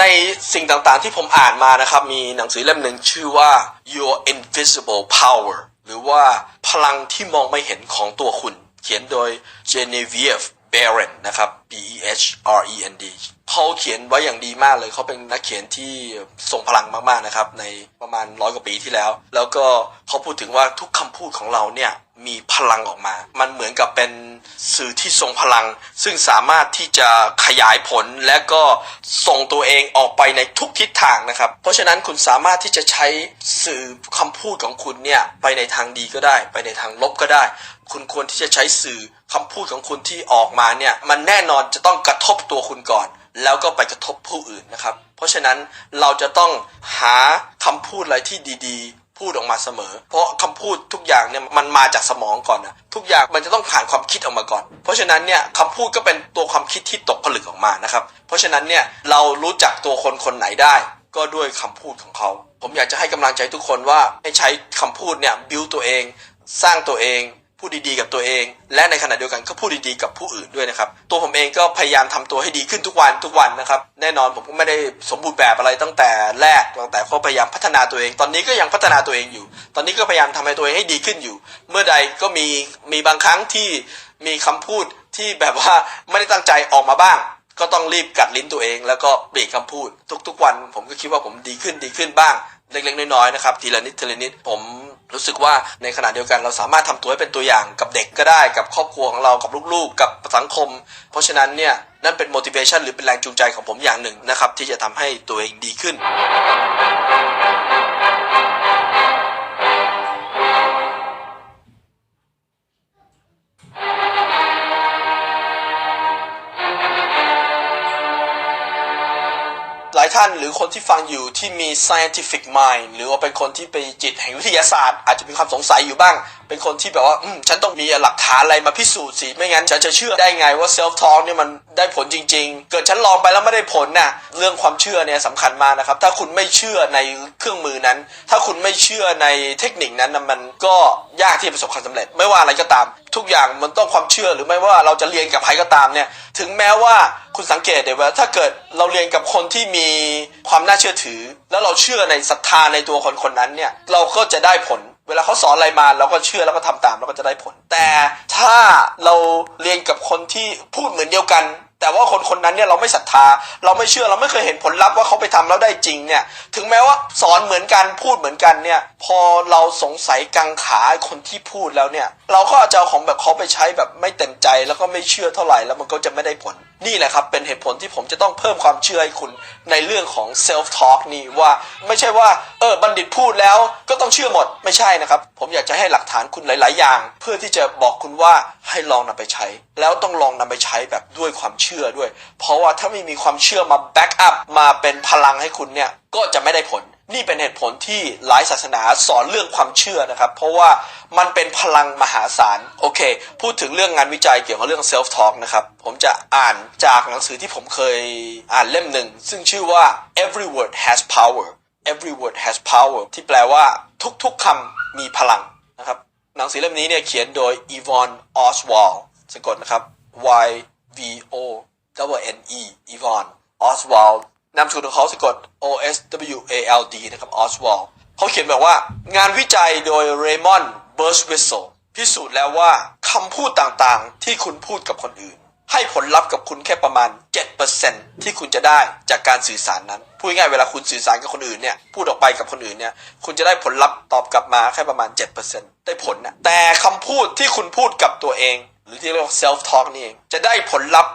ในสิ่งต่างๆที่ผมอ่านมานะครับ มีหนังสือเล่มหนึ่งชื่อว่า Your Invisible Power หรือว่าพลังที่มองไม่เห็นของตัวคุณ เขียนโดย Genevieve Barron นะครับ B E H R E N D เขาเขียนไว้อย่างดีมากเลยเขาเป็นนักเขียนที่ทรงพลังมากๆนะครับ ในประมาณร้อยกว่าปีที่แล้ว แล้วก็เขาพูดถึงว่าทุกคำพูดของเราเนี่ย มีพลังออกมา มันเหมือนกับเป็นสื่อที่ทรงพลัง ซึ่งสามารถที่จะขยายผลและก็ส่งตัวเองออกไปในทุกทิศทางนะครับ เพราะฉะนั้นคุณสามารถที่จะใช้สื่อคำพูดของคุณเนี่ยไปในทางดีก็ได้ ไปในทางลบก็ได้ คุณควรที่จะใช้สื่อคำพูดของคุณที่ออกมาเนี่ยมันแน่นอนจะต้องกระทบตัวคุณก่อน แล้วก็ไปกระทบผู้อื่นนะครับ เพราะฉะนั้นเราจะต้องหาคำพูดอะไรที่ดี พูดออกมาเสมอ เพราะคำพูดทุกอย่างเนี่ยมันมาจากสมองก่อนนะทุกอย่างมันจะต้องผ่านความคิดออกมาก่อน เพราะฉะนั้นเนี่ยคำพูดก็เป็นตัวความคิดที่ตกผลึกออกมานะครับ เพราะฉะนั้นเนี่ยเรารู้จักตัวคนคนไหนได้ ก็ด้วยคำพูดของเขา ผมอยากจะให้กำลังใจทุกคนว่าให้ใช้คำพูดเนี่ยบิวตัวเอง สร้างตัวเอง พูดดีๆกับตัวเอง และในขณะเดียวกันก็พูดดีๆกับผู้อื่นด้วยนะครับ ตัวผมเองก็พยายามทำตัวให้ดีขึ้นทุกวันทุกวันนะครับ แน่นอนผมก็ไม่ได้สมบูรณ์แบบอะไรตั้งแต่แรกตั้งแต่ก็พยายามพัฒนาตัวเอง ตอนนี้ก็ยังพัฒนาตัวเองอยู่ ตอนนี้ก็พยายามทำให้ตัวเองให้ดีขึ้นอยู่ เมื่อใดก็มีมีบางครั้งที่มีคำพูดที่แบบว่าไม่ได้ตั้งใจออกมาบ้าง ก็ต้องรีบกัดลิ้นตัวเอง แล้วก็เปลี่ยนคำพูด ทุกๆวัน ผมก็คิดว่าผมดีขึ้นดีขึ้นบ้างเล็กๆน้อยๆนะครับทีละนิดทีละนิดผม รู้สึกว่าในขณะเดียวกันเราสามารถทำตัวให้เป็นตัวอย่างกับเด็กก็ได้กับครอบครัวของเรากับลูกๆ กับสังคม เพราะฉะนั้นเนี่ยนั่นเป็น motivation หรือเป็นแรงจูงใจของผมอย่างหนึ่งนะครับ ที่จะทำให้ตัวเองดีขึ้น ท่านหรือคนที่ฟังอยู่ที่มี scientific mind หรือว่าเป็นคนที่ไปจิตแห่งวิทยาศาสตร์ อาจจะมีความสงสัยอยู่บ้างเป็นคนที่แบบว่าฉันต้องมีหลักฐานอะไรมาพิสูจน์สิ ไม่งั้นฉันจะเชื่อได้ไงว่า self talk เนี่ยมันได้ผลจริง ๆ เกิดฉันลองไปแล้วไม่ได้ผลน่ะเรื่องความเชื่อเนี่ยสำคัญมากนะครับ ถ้าคุณไม่เชื่อในเครื่องมือนั้น ถ้าคุณไม่เชื่อในเทคนิคนั้นมันก็ยากที่จะประสบความสำเร็จ ไม่ว่าอะไรก็ตาม ทุกอย่างมันต้องความเชื่อหรือไม่ว่าเราจะเรียนกับใครก็ตามเนี่ยถึงแม้ว่าคุณสังเกตเดี๋ยวว่าถ้าเกิดเราเรียนกับคนที่มีความน่าเชื่อถือ แล้วเราเชื่อในศรัทธาในตัวคนคนนั้นเนี่ยเราก็จะได้ผล เวลาเขาสอนอะไรมาเราก็เชื่อแล้วก็ทำตามแล้วก็จะได้ผล แต่ถ้าเราเรียนกับคนที่พูดเหมือนเดียวกัน แต่ว่าคนคนนั้นเนี่ยเราไม่ศรัทธา เราไม่เชื่อเราไม่เคยเห็นผลลัพธ์ว่าเขาไปทำแล้วได้จริงเนี่ย ถึงแม้ว่าสอนเหมือนกันพูดเหมือนกันเนี่ย พอเราสงสัยกังขาคนที่พูดแล้วเนี่ยเราก็จะเอาของแบบเขาไปใช้แบบไม่เต็มใจแล้วก็ไม่เชื่อเท่าไหร่แล้วมันก็จะไม่ได้ผล นี่แหละครับ เป็นเหตุผลที่ผมจะต้องเพิ่มความเชื่อให้คุณในเรื่องของ self talk นี่ว่าไม่ใช่ว่าเออบัณฑิตพูดแล้วก็ต้องเชื่อหมดไม่ใช่นะครับ ผมอยากจะให้หลักฐานคุณหลาย ๆ อย่าง เพื่อที่จะบอกคุณว่าให้ลองนำไปใช้ แล้วต้องลองนำไปใช้แบบด้วยความเชื่อด้วย เพราะว่าถ้าไม่มีความเชื่อมา back up มาเป็นพลังให้คุณเนี่ยก็จะไม่ได้ผล นี่เป็นเหตุผลที่หลายศาสนาสอนเรื่องความเชื่อนะครับ เพราะว่ามันเป็นพลังมหาศาล โอเค พูดถึงเรื่องงานวิจัยเกี่ยวกับเรื่อง self talk นะครับ ผมจะอ่านจากหนังสือที่ผมเคยอ่านเล่มหนึ่ง ซึ่งชื่อว่า every word has power every word has power ที่แปลว่าทุกๆคำมีพลังนะครับ หนังสือเล่มนี้เนี่ยเขียนโดย Yvonne Oswald สะกดนะครับ Y V O W N E Yvonne Oswald นามสกุลของเขาสะกด O S W A L D นะครับ Oswald เขาเขียนแบบว่า งานวิจัยโดย Raymond b e r s w i s s e l พิสูจน์แล้วว่าคำพูดต่างๆ ที่คุณพูดกับคนอื่น ให้ผลลัพธ์กับคุณแค่ประมาณ 7%ที่คุณจะได้จากการสื่อสารนั้น พูดง่ายเวลาคุณสื่อสารกับคนอื่นเนี่ย พูดออกไปกับคนอื่นเนี่ย คุณจะได้ผลลัพธ์ตอบกลับมาแค่ประมาณ 7%ได้ผลนะแต่คำพูดที่คุณพูดกับตัวเองหรือที่เรียกว่า self talk นี่เอง จะได้ผลลัพธ์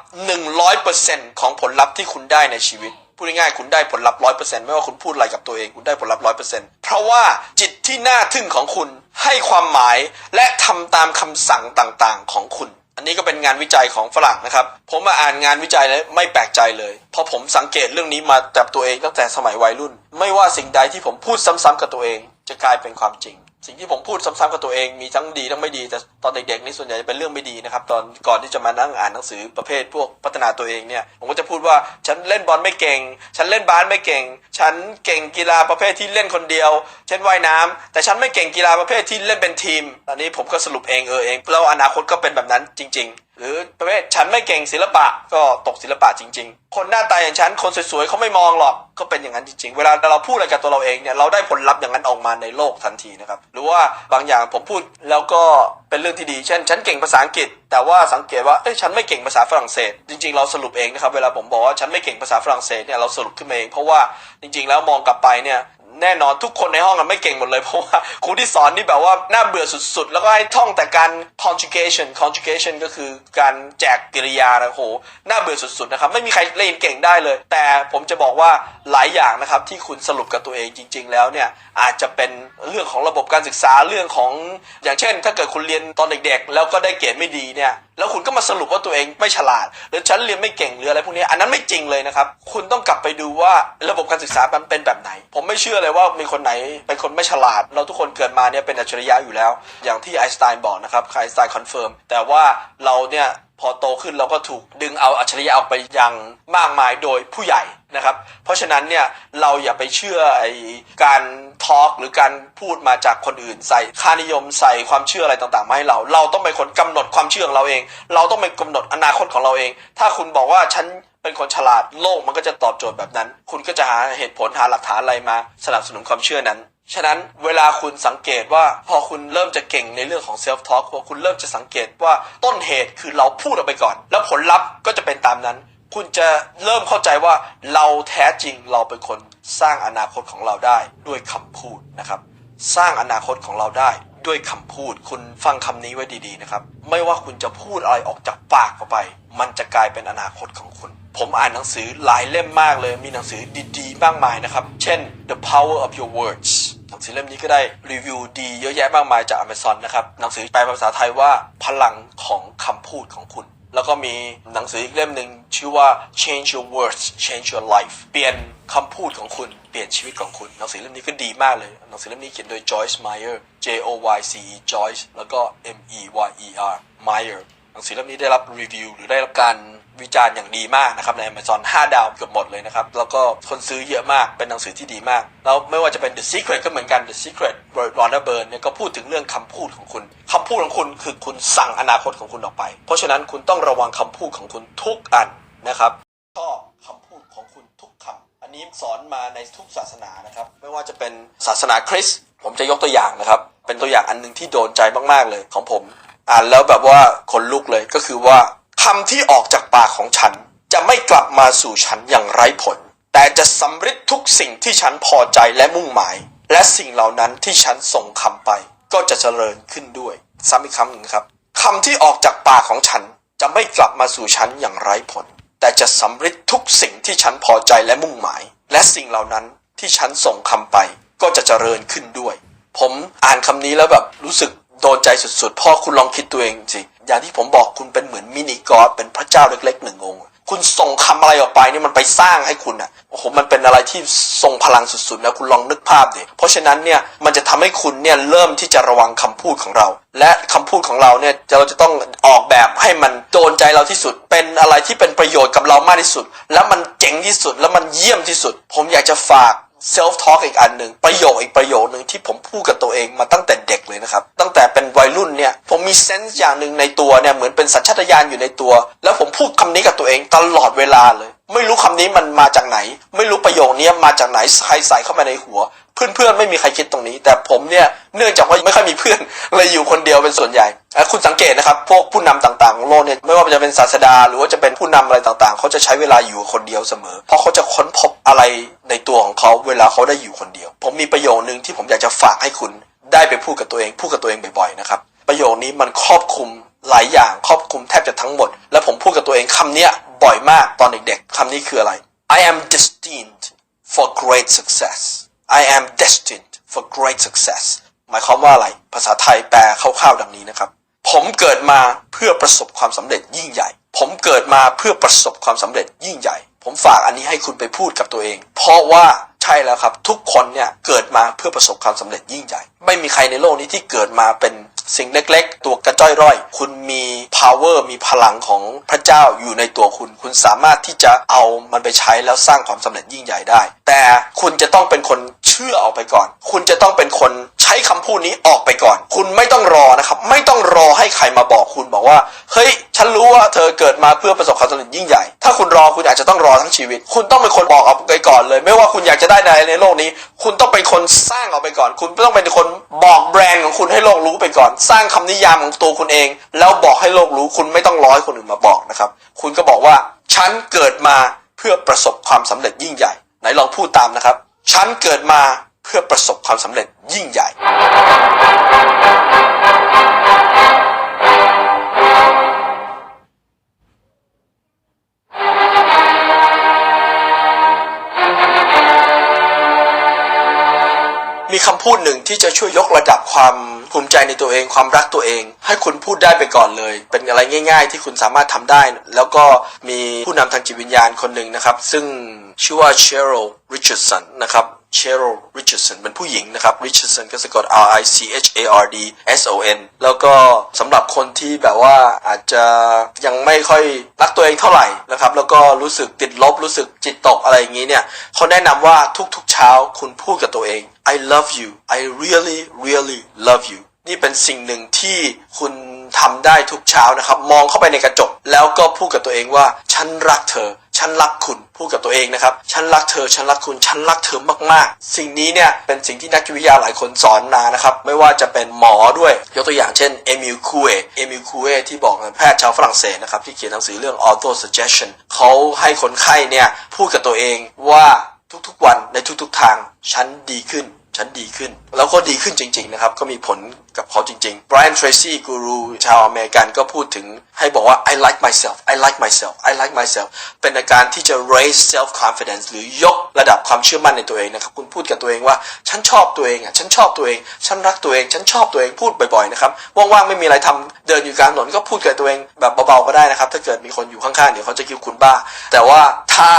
100%ของผลลัพธ์ที่คุณได้ในชีวิต พูดง่ายๆคุณได้ผลลัพธ์100%ไม่ว่าคุณพูดอะไรกับตัวเองคุณได้ผลลัพธ์100%เปอร์เซ็นต์เพราะว่าจิตที่น่าทึ่งของคุณให้ความหมายและทำตามคำสั่งต่างๆ ของคุณ อันนี้ก็เป็นงานวิจัยของฝรั่งนะครับ ผมมาอ่านงานวิจัยแล้วไม่แปลกใจเลย เพราะผมสังเกตเรื่องนี้มาจากตัวเองตั้งแต่สมัยวัยรุ่น ไม่ว่าสิ่งใดที่ผมพูดซ้ำๆกับตัวเอง จะกลายเป็นความจริง สิ่งที่ผมพูดซ้ำๆกับตัวเองมีทั้งดีทั้งไม่ดี แต่ตอนเด็กๆนี่ส่วนใหญ่จะเป็นเรื่องไม่ดีนะครับตอนก่อนที่จะมานั่งอ่านหนังสือประเภทพวกพัฒนาตัวเองเนี่ยผมก็จะพูดว่าฉันเล่นบอลไม่เก่ง ฉันเล่นบาสไม่เก่ง ฉันเก่งกีฬาประเภทที่เล่นคนเดียว เช่นว่ายน้ำแต่ฉันไม่เก่งกีฬาประเภทที่เล่นเป็นทีม ตอนนี้ผมก็สรุปเองเออเองแล้วอนาคตก็เป็นแบบนั้นจริง ๆ หรือประเภทฉันไม่เก่งศิลปะก็ตกศิลปะจริง ๆ คนหน้าตาอย่างฉันคนสวยๆเขาไม่มองหรอกก็เป็นอย่างนั้นจริง ๆ เวลาเราพูดอะไรกับตัวเราเองเนี่ยเราได้ผลลัพธ์อย่างนั้นออกมาในโลกทันทีนะครับหรือว่าบางอย่างผมพูดแล้วก็เป็นเรื่องที่ดี เช่น ฉันเก่งภาษาอังกฤษ แต่ว่าสังเกตว่าเอ้ยฉันไม่เก่งภาษาฝรั่งเศส จริง ๆ เราสรุปเองนะครับเวลาผมบอกว่าฉันไม่เก่งภาษาฝรั่งเศสเนี่ยเราสรุปขึ้นมาเอง เพราะว่าจริง ๆ แล้วมองกลับไปเนี่ย แน่นอนทุกคนในห้องกันไม่เก่งหมดเลยเพราะว่าครูที่สอนนี่แบบว่าน่าเบื่อสุดๆ แล้วก็ให้ท่องแต่การ conjugation conjugation ก็คือการแจกกริยานะโหน่าเบื่อสุดๆนะครับไม่มีใครเล่นเก่งได้เลย แต่ผมจะบอกว่าหลายอย่างนะครับที่คุณสรุปกับตัวเองจริง ๆ แล้วเนี่ยอาจจะเป็นเรื่องของระบบการศึกษาเรื่องของอย่างเช่น ถ้าเกิดคุณเรียนตอนเด็กๆ แล้วก็ได้เกรดไม่ดีเนี่ยแล้วคุณก็มาสรุปว่าตัวเองไม่ฉลาด หรือฉันเรียนไม่เก่งหรืออะไรพวกนี้อันนั้นไม่จริงเลยนะครับคุณต้องกลับไปดูว่าระบบการศึกษามันเป็นแบบไหน ผมไม่เชื่อเลยว่ามีคนไหนเป็นคนไม่ฉลาด เราทุกคนเกิดมาเนี่ยเป็นอัจฉริยะอยู่แล้ว อย่างที่ไอน์สไตน์บอกนะครับไอน์สไตน์คอนเฟิร์มแต่ว่าเราเนี่ยพอโตขึ้นเราก็ถูกดึงเอาอัจฉริยะออกไปอยังมากมายโดยผู้ใหญ่นะครับ เพราะฉะนั้นเนี่ยเราอย่าไปเชื่อไอการทอล์กหรือการพูดมาจากคนอื่นใส่ค่านิยมใส่ความเชื่ออะไรต่างๆมาให้เรา เราต้องเป็นคนกำหนดความเชื่อของเราเอง เราต้องเป็นกำหนดอนาคตของเราเอง ถ้าคุณบอกว่าฉัน เป็นคนฉลาดโลกมันก็จะตอบโจทย์แบบนั้น คุณก็จะหาเหตุผลหาหลักฐานอะไรมา สนับสนุนความเชื่อนั้น ฉะนั้นเวลาคุณสังเกตว่าพอคุณเริ่มจะเก่งในเรื่องของเซลฟ์ทอล์กพอคุณเริ่มจะสังเกตว่าต้นเหตุคือเราพูดออกไปก่อน แล้วผลลัพธ์ก็จะเป็นตามนั้น คุณจะเริ่มเข้าใจว่าเราแท้จริงเราเป็นคนสร้างอนาคตของเราได้ด้วยคำพูดนะครับ สร้างอนาคตของเราได้ด้วยคำพูด คุณฟังคำนี้ไว้ดีๆนะครับ ไม่ว่าคุณจะพูดอะไรออกจากปากออกไป มันจะกลายเป็นอนาคตของคุณ ผมอ่านหนังสือหลายเล่มมากเลย มีหนังสือดีๆ มากมายนะครับ เช่น The Power of Your Words หนังสือเล่มนี้ก็ได้รีวิวดีเยอะแยะมากมายจาก Amazon นะครับ หนังสือแปลภาษาไทยว่าพลังของคำพูดของคุณ แล้วก็มีหนังสืออีกเล่มหนึ่งชื่อว่า Change Your Words Change Your Life เปลี่ยนคำพูดของคุณ เปลี่ยนชีวิตของคุณ หนังสือเล่มนี้ก็ดีมากเลย หนังสือเล่มนี้เขียนโดย Joyce Meyer J O Y C E Joyce แล้วก็ M E Y E R Meyer หนังสือเล่มนี้ได้รับรีวิวหรือได้รับการ วิจารณ์อย่างดีมากนะครับใน Amazon 5 ดาวเกือบหมดเลยนะครับ แล้วก็คนซื้อเยอะมากเป็นหนังสือที่ดีมาก แล้วไม่ว่าจะเป็น The Secret ก็เหมือนกัน The Secret r o n d a Byrne เนี่ยก็พูดถึงเรื่องคำพูดของคุณคำพูดของคุณคือคุณสั่งอนาคตของคุณออกไป เพราะฉะนั้นคุณต้องระวังคำพูดของคุณทุกอันนะครับชอบคำพูดของคุณทุกคำอันนี้สอนมาในทุกศาสนานะครับ ไม่ว่าจะเป็นศาสนาคริสต์ผมจะยกตัวอย่างนะครับ เป็นตัวอย่างอันหนึงที่โดนใจมากๆเลยของผม อ่านแล้วแบบว่าขนลุกเลยก็คือว่า คำที่ออกจากปากของฉันจะไม่กลับมาสู่ฉันอย่างไร้ผล แต่จะสำฤทธิ์ทุกสิ่งที่ฉันพอใจและมุ่งหมาย และสิ่งเหล่านั้นที่ฉันส่งคำไป ก็จะเจริญขึ้นด้วยซ้ำอีกคำหนึ่งครับคำที่ออกจากปากของฉันจะไม่กลับมาสู่ฉันอย่างไร้ผล แต่จะสำฤทธิ์ทุกสิ่งที่ฉันพอใจและมุ่งหมาย และสิ่งเหล่านั้นที่ฉันส่งคำไป ก็จะเจริญขึ้นด้วย ผมอ่านคำนี้แล้วแบบรู้สึกโดนใจสุดๆ พ่อคุณลองคิดตัวเองสิ อย่างที่ผมบอกคุณเป็นเหมือนมินิกอดเป็นพระเจ้าเล็กๆหนึ่งองค์ คุณส่งคำอะไรออกไปนี่มันไปสร้างให้คุณอะโอ้โหมันเป็นอะไรที่ทรงพลังสุดๆนะคุณลองนึกภาพดิเพราะฉะนั้นเนี่ยมันจะทำให้คุณเนี่ยเริ่มที่จะระวังคำพูดของเรา และคำพูดของเราเนี่ยเราจะต้องออกแบบให้มันโดนใจเราที่สุด เป็นอะไรที่เป็นประโยชน์กับเรามากที่สุด แล้วมันเจ๋งที่สุดแล้วมันเยี่ยมที่สุด ผมอยากจะฝาก เซลฟ์ทอล์กอีกอันหนึ่งประโยคอีกประโยคหนึ่งที่ผมพูดกับตัวเองมาตั้งแต่เด็กเลยนะครับ ตั้งแต่เป็นวัยรุ่นเนี่ยผมมีเซนส์อย่างหนึ่งในตัวเนี่ยเหมือนเป็นสัญชาตญาณอยู่ในตัว แล้วผมพูดคำนี้กับตัวเองตลอดเวลาเลย ไม่รู้คำนี้มันมาจากไหน ไม่รู้ประโยคนี้มาจากไหนใครใส่เข้ามาในหัว เพื่อนๆไม่มีใครคิดตรงนี้ แต่ผมเนี่ยเนื่องจากว่าไม่ค่อยมีเพื่อนเลยอยู่คนเดียวเป็นส่วนใหญ่คุณสังเกตนะครับพวกผู้นำต่างๆของโลกเนี่ยไม่ว่าจะเป็นศาสดา หรือว่าจะเป็นผู้นำอะไรต่างๆ เขาจะใช้เวลาอยู่คนเดียวเสมอ เพราะเขาจะค้นพบอะไรในตัวของเขาเวลาเขาได้อยู่คนเดียว ผมมีประโยคนึงที่ผมอยากจะฝากให้คุณได้ไปพูดกับตัวเองพูดกับตัวเองบ่อยๆนะครับประโยคนี้มันครอบคลุมหลายอย่างครอบคลุมแทบจะทั้งหมด และผมพูดกับตัวเองคำนี้บ่อยมากตอนเด็กๆคำนี้คืออะไร I am destined for great success I am destined for great success หมายความว่าอะไร ภาษาไทยแปลคร่าวๆดังนี้นะครับ ผมเกิดมาเพื่อประสบความสำเร็จยิ่งใหญ่ ผมเกิดมาเพื่อประสบความสำเร็จยิ่งใหญ่ ผมฝากอันนี้ให้คุณไปพูดกับตัวเอง เพราะว่าใช่แล้วครับ ทุกคนเนี่ยเกิดมาเพื่อประสบความสำเร็จยิ่งใหญ่ ไม่มีใครในโลกนี้ที่เกิดมาเป็น สิ่งเล็กๆ ตัวกระจ้อยร่อย คุณมี power มีพลังของพระเจ้าอยู่ในตัวคุณ คุณสามารถที่จะเอามันไปใช้แล้วสร้างความสำเร็จยิ่งใหญ่ได้ แต่คุณจะต้องเป็นคนเชื่อออกไปก่อน คุณจะต้องเป็นคนใช้คำพูดนี้ออกไปก่อน คุณไม่ต้องรอนะครับ ไม่ต้องรอให้ใครมาบอกคุณบอกว่า เฮ้ย ฉันรู้ว่าเธอเกิดมาเพื่อประสบความสำเร็จยิ่งใหญ่ ถ้าคุณรอคุณอาจจะต้องรอทั้งชีวิต คุณต้องเป็นคนบอกเอาไปก่อนเลย ไม่ว่าคุณอยากจะได้อะไรในโลกนี้ คุณต้องเป็นคนสร้างเอาไปก่อน คุณต้องเป็นคนบอกแบรนด์ของคุณให้โลกรู้ไปก่อนสร้างคำนิยามของตัวคุณเอง แล้วบอกให้โลกรู้คุณไม่ต้องร้อให้คนอื่นมาบอกนะครับ คุณก็บอกว่าฉันเกิดมาเพื่อประสบความสำเร็จยิ่งใหญ่ ไหนลองพูดตามนะครับ ฉันเกิดมาเพื่อประสบความสำเร็จยิ่งใหญ่ มีคำพูดหนึ่ง ที่จะช่วยยกระดับความภูมิใจในตัวเอง ความรักตัวเอง ให้คุณพูดได้ไปก่อนเลย เป็นอะไรง่าย ๆ ที่คุณสามารถทำได้ แล้วก็มีผู้นำทางจิตวิญญาณคนหนึ่งนะครับ ซึ่งชื่อว่าเชโรลริชาร์ดสันนะครับเชโรลริชาร์ดสันเป็นผู้หญิงนะครับริชาร์ดสันก็สะกด R I C H A R D S O N แล้วก็สำหรับคนที่แบบว่าอาจจะยังไม่ค่อยรักตัวเองเท่าไหร่นะครับ แล้วก็รู้สึกติดลบรู้สึกจิตตกอะไรอย่างนี้เนี่ยเขาแนะนำว่าทุกๆเช้าคุณพูดกับตัวเอง I love you I really really love you นี่เป็นสิ่งหนึ่งที่คุณทำได้ทุกเช้านะครับ มองเข้าไปในกระจก แล้วก็พูดกับตัวเองว่า ฉันรักเธอ ฉันรักคุณ พูดกับตัวเองนะครับ ฉันรักเธอ ฉันรักคุณ ฉันรักเธอมากๆ สิ่งนี้เนี่ยเป็นสิ่งที่นักจิตวิทยาหลายคนสอนมานะครับ ไม่ว่าจะเป็นหมอด้วย ยกตัวอย่างเช่นเอมิลคูเอเอมิลคูเอที่บอกแพทย์ชาวฝรั่งเศสนะครับที่เขียนหนังสือเรื่อง auto suggestion เขาให้คนไข้เนี่ยพูดกับตัวเองว่า ทุกๆวันในทุกๆทางฉันดีขึ้นฉันดีขึ้น แล้วก็ดีขึ้นจริง ๆ นะครับ ก็มีผลกับเขาจริงๆ Brian Tracy กูรูชาวอเมริกันก็พูดถึงให้บอกว่า I like myself I like myself I like myself เป็นอาการที่จะ raise self confidence หรือยกระดับความเชื่อมั่นในตัวเองนะครับคุณพูดกับตัวเองว่า ฉันชอบตัวเองอะฉันชอบตัวเอง ฉันรักตัวเอง ฉันชอบตัวเองพูดบ่อยๆนะครับว่างๆไม่มีอะไรทำเดินอยู่กลางถนนก็พูดกับตัวเองแบบเบาๆก็ได้นะครับ ถ้าเกิดมีคนอยู่ข้างๆเดี๋ยวเขาจะคิดคุณบ้า แต่ว่าถ้า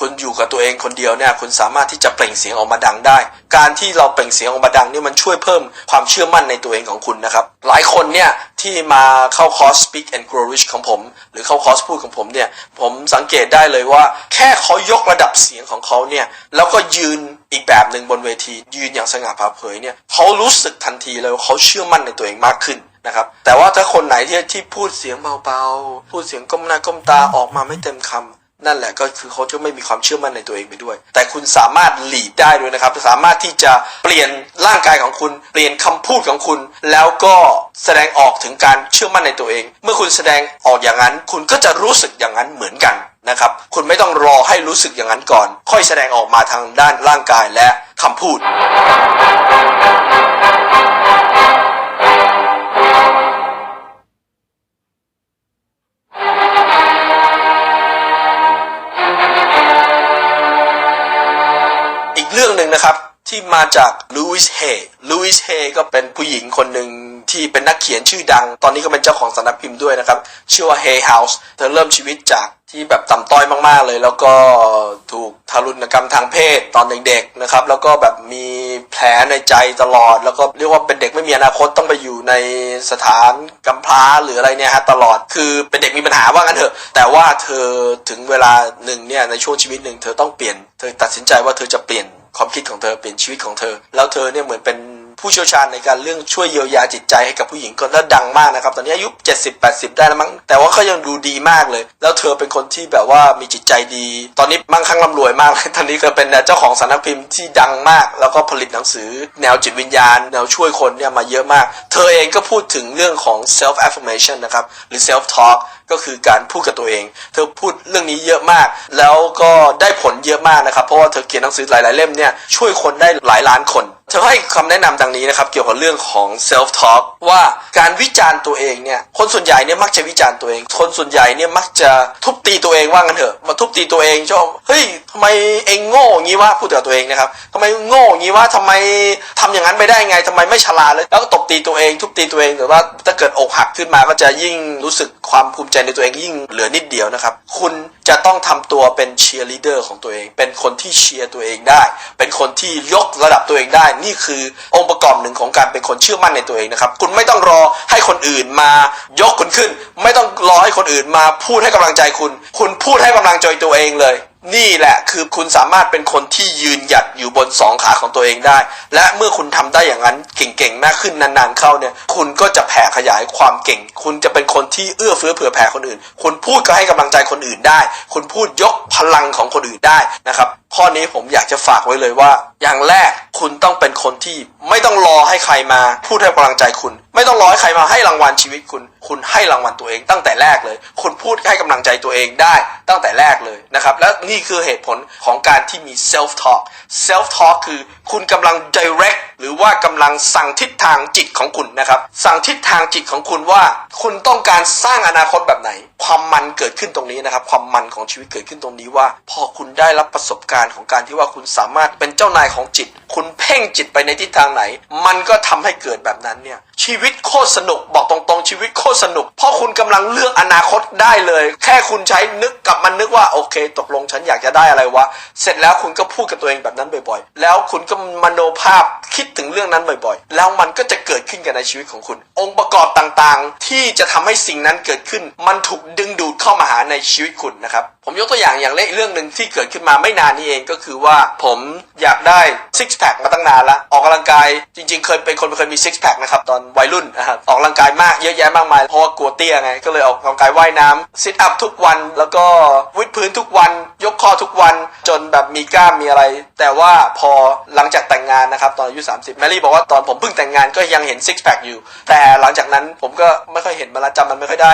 คุณอยู่กับตัวเองคนเดียวเนี่ยคุณสามารถที่จะเปล่งเสียงออกมาดังได้ การที่เราเปล่งเสียงออกมาดังนี่มันช่วยเพิ่มความเชื่อมั่นในตัวเองของคุณนะครับ หลายคนเนี่ยที่มาเข้าคอร์ส Speak and Grow Rich ของผม หรือเข้าคอร์สพูดของผมเนี่ย ผมสังเกตได้เลยว่า แค่เขายกระดับเสียงของเขาเนี่ย แล้วก็ยืนอีกแบบหนึ่งบนเวที ยืนอย่างสง่าผ่าเผยเนี่ยเขารู้สึกทันทีเลยว่าเขาเชื่อมั่นในตัวเองมากขึ้นนะครับแต่ว่าถ้าคนไหนที่ที่พูดเสียงเบาๆ พูดเสียงก้มหน้าก้มตาออกมาไม่เต็มคำ นั่นแหละก็คือเขาจะไม่มีความเชื่อมั่นในตัวเองไปด้วย แต่คุณสามารถหลีดได้ด้วยนะครับ สามารถที่จะเปลี่ยนร่างกายของคุณ เปลี่ยนคำพูดของคุณ แล้วก็แสดงออกถึงการเชื่อมั่นในตัวเอง เมื่อคุณแสดงออกอย่างนั้น คุณก็จะรู้สึกอย่างนั้นเหมือนกันนะครับ คุณไม่ต้องรอให้รู้สึกอย่างนั้นก่อน ค่อยแสดงออกมาทางด้านร่างกายและคำพูด ที่มาจากลูอิสเฮลูอิสเฮก็เป็นผู้หญิงคนหนึ่งที่เป็นนักเขียนชื่อดัง ตอนนี้ก็เป็นเจ้าของสำนักพิมพ์ด้วยนะครับ ชื่อว่า Hay House เธอเริ่มชีวิตจากที่แบบต่ำต้อยมากๆเลย แล้วก็ถูกทารุณกรรมทางเพศตอนเด็กๆนะครับ แล้วก็แบบมีแผลในใจตลอด แล้วก็เรียกว่าเป็นเด็กไม่มีอนาคตต้องไปอยู่ในสถานกำพร้าหรืออะไรเนี่ยฮะตลอดคือเป็นเด็กมีปัญหาว่างั้นเถอะ แต่ว่าเธอถึงเวลาหนึ่งเนี่ยในช่วงชีวิตหนึ่งเธอต้องเปลี่ยน เธอตัดสินใจว่าเธอจะเปลี่ยน ความคิดของเธอเปลี่ยนชีวิตของเธอ แล้วเธอเนี่ยเหมือนเป็นผู้เชี่ยวชาญในการเรื่องช่วยเยียวยาจิตใจให้กับผู้หญิงก็แล้วดังมากนะครับ ตอนนี้อายุ 70 80 ได้แล้วมั้ง แต่ว่าเขายังดูดีมากเลย แล้วเธอเป็นคนที่แบบว่ามีจิตใจดี ตอนนี้มั่งคั่งร่ำรวยมากเลยตอนนี้เธอเป็นเจ้าของสำนักพิมพ์ที่ดังมาก แล้วก็ผลิตหนังสือ แนวจิตวิญญาณ แนวช่วยคนเนี่ยมาเยอะมาก เธอเองก็พูดถึงเรื่องของ self affirmation นะครับ หรือ self talk ก็คือการพูดกับตัวเอง เธอพูดเรื่องนี้เยอะมาก แล้วก็ได้ผลเยอะมากนะครับ เพราะว่าเธอเขียนหนังสือหลาย ๆ เล่มเนี่ยช่วยคนได้หลายล้านคนเธอให้คำแนะนำดังนี้นะครับเกี่ยวกับเรื่องของ self talk ว่าการวิจารณ์ตัวเองเนี่ยคนส่วนใหญ่เนี่ยมักจะวิจารณ์ตัวเอง คนส่วนใหญ่เนี่ยมักจะทุบตีตัวเองว่างั้นเถอะมาทุบตีตัวเองชอบเฮ้ยทำไมเองโง่องี้วะพูดกับตัวเองนะครับทำไมโง่องี้วะทำไมทำอย่างนั้นไม่ได้ไงทำไมไม่ฉลาดเลยแล้วก็ตบตีตัวเอง ทุบตีตัวเองหรือว่าถ้าเกิดอกหักขึ้นมาก็จะยิ่งรู้สึกความภูมิใจในตัวเองยิ่งเหลือนิดเดียวนะครับ คุณจะต้องทำตัวเป็นเชียร์ลีดเดอร์ของตัวเอง เป็นคนที่เชียร์ตัวเองได้ เป็นคนที่ยกระดับตัวเองได้ นี่คือองค์ประกอบหนึ่งของการเป็นคนเชื่อมั่นในตัวเองนะครับ คุณไม่ต้องรอให้คนอื่นมายกคุณขึ้น ไม่ต้องรอให้คนอื่นมาพูดให้กำลังใจคุณ คุณพูดให้กำลังใจตัวเองเลย นี่แหละคือคุณสามารถเป็นคนที่ยืนหยัดอยู่บนสองขาของตัวเองได้ และเมื่อคุณทำได้อย่างนั้นเก่งๆมากขึ้นนานๆเข้าเนี่ย คุณก็จะแผ่ขยายความเก่ง คุณจะเป็นคนที่เอื้อเฟื้อเผื่อแผ่คนอื่น คุณพูดก็ให้กำลังใจคนอื่นได้ คุณพูดยกพลังของคนอื่นได้นะครับ ข้อนี้ผมอยากจะฝากไว้เลยว่า อย่างแรกคุณต้องเป็นคนที่ไม่ต้องรอให้ใครมา พูดให้กำลังใจคุณไม่ต้องรอให้ใครมาให้รางวัลชีวิตคุณ คุณให้รางวัลตัวเองตั้งแต่แรกเลย คุณพูดให้กำลังใจตัวเองได้ตั้งแต่แรกเลยนะครับ และนี่คือเหตุผลของการที่มี self talk self talk คือคุณกำลัง direct หรือว่ากำลังสั่งทิศทางจิตของคุณนะครับ สั่งทิศทางจิตของคุณว่า คุณต้องการสร้างอนาคตแบบไหน ความมันเกิดขึ้นตรงนี้นะครับ ความมันของชีวิตเกิดขึ้นตรงนี้ว่า พอคุณได้รับประสบการณ์ของการที่ว่าคุณสามารถเป็นเจ้านายของจิต คุณเพ่งจิตไปในทิศทางไหน มันก็ทำให้เกิดแบบนั้นเนี่ยชีวิตโคตรสนุก บอกตรงๆ ชีวิตโคตรสนุก เพราะคุณกำลังเลือกอนาคตได้เลย แค่คุณใช้นึกกลับมันนึกว่าโอเค ตกลงฉันอยากจะได้อะไรวะ เสร็จแล้วคุณก็พูดกับตัวเองแบบนั้นบ่อยๆ แล้วคุณก็มโนภาพคิดถึงเรื่องนั้นบ่อยๆ แล้วมันก็จะเกิดขึ้นกันในชีวิตของคุณ องค์ประกอบต่างๆ ที่จะทำให้สิ่งนั้นเกิดขึ้น มันถูกดึงดูดเข้ามาหาในชีวิตคุณนะครับ ผมยกตัวอย่างอย่างเล็กเรื่องหนึ่งที่เกิดขึ้นมาไม่นานนี้เองก็คือว่าผมอยากได้ซิกแพคมาตั้งนานละออกกำลังกายจริงๆ เคยเป็นคนเคยมีซิกแพคนะครับตอนวัยรุ่นนะครับออกกำลังกายมากเยอะแยะมากมายเพราะว่ากลัวเตี้ยไงก็เลยออกกำลังกายว่ายน้ำซิทอัพทุกวัน แล้วก็วิดพื้นทุกวัน ยกคอทุกวัน จนแบบมีกล้ามมีอะไร แต่ว่าพอหลังจากแต่งงานนะครับตอนอายุ 30 แมรี่บอกว่าตอนผมเพิ่งแต่งงานก็ยังเห็นซิกแพคอยู่ แต่หลังจากนั้นผมก็ไม่ค่อยเห็นมันละจำมันไม่ค่อยได้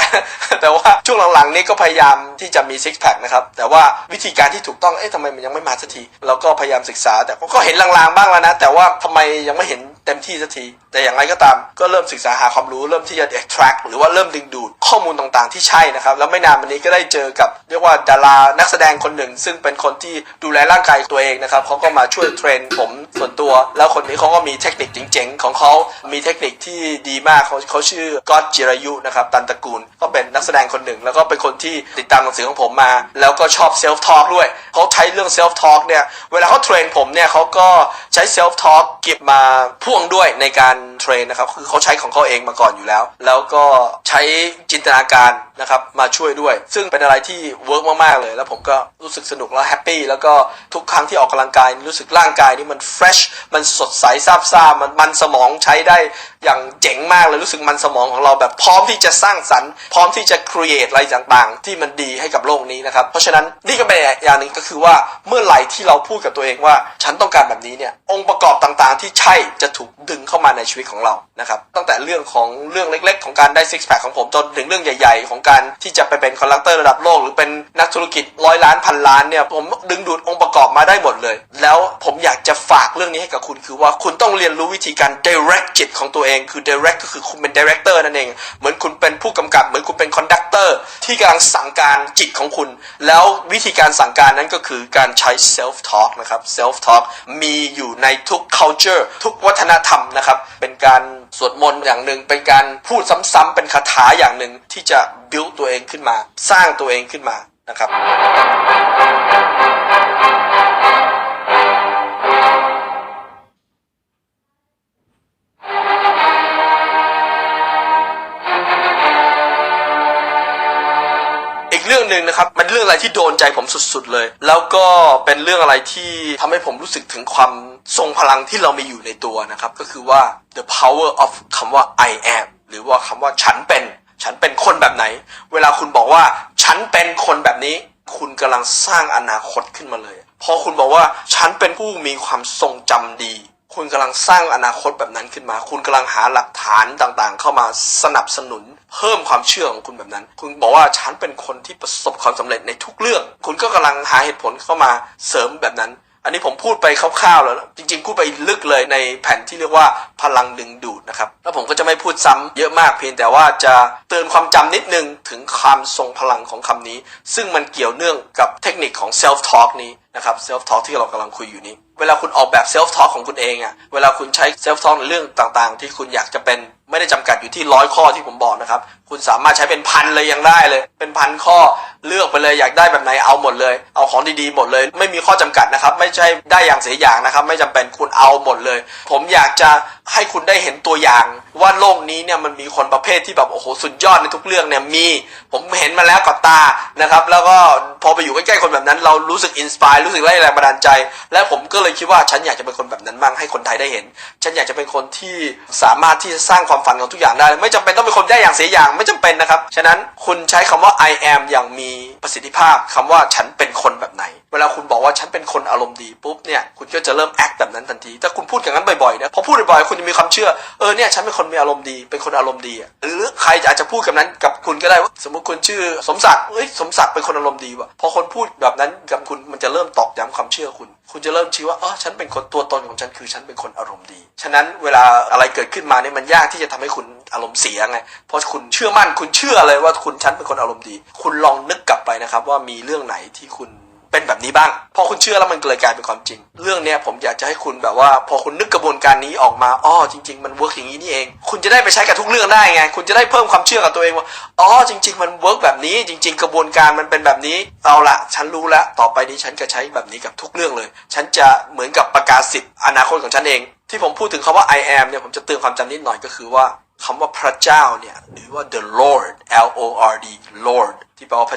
แต่ว่าช่วงหลังๆนี้ก็พยายามที่จะมีซิกแพคนะครับ แต่ว่าวิธีการที่ถูกต้อง เอ๊ะทำไมมันยังไม่มาสักที เราก็พยายามศึกษา แต่ก็เห็นลางๆบ้างแล้วนะ แต่ว่าทำไมยังไม่เห็นเต็มที่สักที แต่อย่างไรก็ตาม ก็เริ่มศึกษาหาความรู้ เริ่มที่จะ attract หรือว่าเริ่มดึงดูดข้อมูลต่างๆที่ใช่นะครับ แล้วไม่นานมานี้ก็ได้เจอกับ เรียกว่าดารานักแสดงคนหนึ่ง ซึ่งเป็นคนที่ดูแลร่างกายตัวเองนะครับเขาก็มาช่วยเทรนผมส่วนตัว แล้วคนนี้เขาก็มีเทคนิคเจ๋งๆ ของเขามีเทคนิคที่ดีมากเขาเขาชื่อก๊อตจิรายุนะครับตันตระกูลก็เป็นนักแสดงคนหนึ่ง แล้วก็เป็นคนที่ติดตามหนังสือของผมมา แล้วก็ชอบเซลฟ์ทอล์กด้วยเขาใช้เรื่องเซลฟ์ทอล์กเนี่ยเวลาเขาเทรนผมเนี่ยเขาก็ใช้เซลฟ์ทอล์กเก็บมาพ่วงด้วยในการเทรนนะครับคือเขาใช้ของเขาเองมาก่อนอยู่แล้ว แล้วก็ใช้จินตนาการ นะครับมาช่วยด้วย ซึ่งเป็นอะไรที่เวิร์กมากๆเลย แล้วผมก็รู้สึกสนุกแล้วแฮปปี้แล้วก็ทุกครั้งที่ออกกำลังกายรู้สึกร่างกายนี่มันเฟรชมันสดใสซาบซ่ามันมันสมองใช้ได้อย่างเจ๋งมากเลยรู้สึกมันสมองของเราแบบพร้อมที่จะสร้างสรรค์ พร้อมที่จะครีเอทอะไรต่างๆ ที่มันดีให้กับโลกนี้นะครับเพราะฉะนั้นนี่ก็เป็นอย่างหนึ่งก็คือว่าเมื่อไหร่ที่เราพูดกับตัวเองว่า ฉันต้องการแบบนี้เนี่ยองค์ประกอบต่างๆ ที่ใช่จะถูกดึงเข้ามาในชีวิตของเรานะครับตั้งแต่เรื่องของเรื่องเล็ก ๆ ของการได้ซิกแพคของผมจนถึงเรื่องใหญ่ ๆ ของการที่จะไปเป็นคอนดักเตอร์ระดับโลก หรือเป็นนักธุรกิจร้อยล้านพันล้านเนี่ยผมดึงดูดองค์ประกอบมาได้หมดเลย แล้วผมอยากจะฝากเรื่องนี้ให้กับคุณคือว่าคุณต้องเรียนรู้วิธีการ direct จิตของตัวเองคือ direct ก็คือคุณเป็น director นั่นเอง เหมือนคุณเป็นผู้กำกับ เหมือนคุณเป็น conductor ที่กำลังสั่งการจิตของคุณ แล้ววิธีการสั่งการนั้นก็คือการใช้ self talk นะครับ self talk มีอยู่ในทุก culture ทุกวัฒนธรรมนะครับเป็นการ สวดมนต์อย่างหนึ่งเป็นการพูดซ้ำๆเป็นคาถาอย่างหนึ่งที่จะบิ้วตัวเองขึ้นมา สร้างตัวเองขึ้นมานะครับ เรื่องหนึ่งนะครับมันเรื่องอะไรที่โดนใจผมสุดๆเลย แล้วก็เป็นเรื่องอะไรที่ทำให้ผมรู้สึกถึงความทรงพลังที่เรามีอยู่ในตัวนะครับ ก็คือว่า the power of คำว่า I am หรือว่าคำว่าฉันเป็น ฉันเป็นคนแบบไหน เวลาคุณบอกว่า ฉันเป็นคนแบบนี้ คุณกำลังสร้างอนาคตขึ้นมาเลย พอคุณบอกว่า ฉันเป็นผู้มีความทรงจำดี คุณกำลังสร้างอนาคตแบบนั้นขึ้นมา คุณกำลังหาหลักฐานต่างๆ เข้ามาสนับสนุน เพิ่มความเชื่อของคุณแบบนั้น คุณบอกว่าฉันเป็นคนที่ประสบความสำเร็จในทุกเรื่อง คุณก็กำลังหาเหตุผลเข้ามาเสริมแบบนั้น อันนี้ผมพูดไปคร่าวๆแล้ว จริงๆพูดไปลึกเลยในแผ่นที่เรียกว่าพลังดึงดูดนะครับ แล้วผมก็จะไม่พูดซ้ำเยอะมากเพียงแต่ว่าจะเตือนความจำนิดนึงถึงความทรงพลังของคำนี้ ซึ่งมันเกี่ยวเนื่องกับเทคนิคของ self talk นี้นะครับ self talk ที่เรากำลังคุยอยู่นี้ เวลาคุณออกแบบ self talk ของคุณเองอะเวลาคุณใช้ self talk ในเรื่องต่างๆ ที่คุณอยากจะเป็น ไม่ได้จำกัดอยู่ที่ร้อยข้อที่ผมบอกนะครับ คุณสามารถใช้เป็นพันเลยยังได้เลย เป็นพันข้อเลือกไปเลยอยากได้แบบไหนเอาหมดเลย เอาของดีๆหมดเลย ไม่มีข้อจำกัดนะครับ ไม่ใช่ได้อย่างเสียอย่างนะครับ ไม่จำเป็นคุณเอาหมดเลย ผมอยากจะ ให้คุณได้เห็นตัวอย่าง ว่าโลกนี้เนี่ยมันมีคนประเภทที่แบบโอ้โหสุดยอดในทุกเรื่องเนี่ยมี ผมเห็นมาแล้วกับตานะครับ แล้วก็พอไปอยู่ใกล้ๆคนแบบนั้น เรารู้สึกอินสปายรู้สึกได้แรงบันดาลใจ และผมก็เลยคิดว่าฉันอยากจะเป็นคนแบบนั้นบ้างให้คนไทยได้เห็น ฉันอยากจะเป็นคนที่สามารถที่จะสร้างความฝันของทุกอย่างได้ ไม่จำเป็นต้องเป็นคนได้อย่างเสียอย่างไม่จำเป็นนะครับฉะนั้นคุณใช้คำว่า I am อย่างมีประสิทธิภาพคำว่าฉันเป็นคนแบบไหนเวลาคุณบอกว่าฉันเป็นคนอารมณ์ดีปุ๊บเนี่ยคุณก็จะเริ่มแอคแบบนั้นทันทีถ้าคุณพูดอย่างนั้นบ่อยๆนะพอพูดบ่อยๆคุณจะมีความเชื่อเออเนี่ยฉันเป็นคนมีอารมณ์ดีเป็นคนอารมณ์ดีอะหรือใครอาจจะพูดกับนั้นกับคุณก็ได้ว่าสมมติคุณชื่อสมศักดิ์เอ้ยสมศักดิ์เป็นคนอารมณ์ดีว่ะพอคนพูดแบบนั้นกับคุณมันจะเริ่มตอกย้ำความเชื่อคุณ คุณจะเริ่มชี้ว่าเออฉันเป็นคนตัวตนของฉันคือฉันเป็นคนอารมณ์ดี ฉะนั้นเวลาอะไรเกิดขึ้นมาเนี่ยมันยากที่จะทำให้คุณอารมณ์เสียไงเพราะคุณเชื่อมั่นคุณเชื่อเลยว่าคุณฉันเป็นคนอารมณ์ดี คุณลองนึกกลับไปนะครับว่ามีเรื่องไหนที่คุณ เป็นแบบนี้บ้าง พอคุณเชื่อแล้วมันเลยกลายเป็นความจริง เรื่องเนี้ยผมอยากจะให้คุณแบบว่า พอคุณนึกกระบวนการนี้ออกมาอ๋อจริง ๆ มันเวิร์กอย่างนี้นี่เอง คุณจะได้ไปใช้กับทุกเรื่องได้ไง คุณจะได้เพิ่มความเชื่อกับตัวเองว่าอ๋อจริง ๆ มันเวิร์กแบบนี้ จริง ๆ กระบวนการมันเป็นแบบนี้เอาละฉันรู้แล้วต่อไปนี้ฉันจะใช้แบบนี้กับทุกเรื่องเลย ฉันจะเหมือนกับประกาศสิทธิ์อนาคตของฉันเอง ที่ผมพูดถึงคำว่า I am เนี่ยผมจะเตือนความจำนิดหน่อยก็คือว่าคำว่าพระเจ้าเนี่ยหรือว่า the Lord L O R D Lord ที่แปลว่า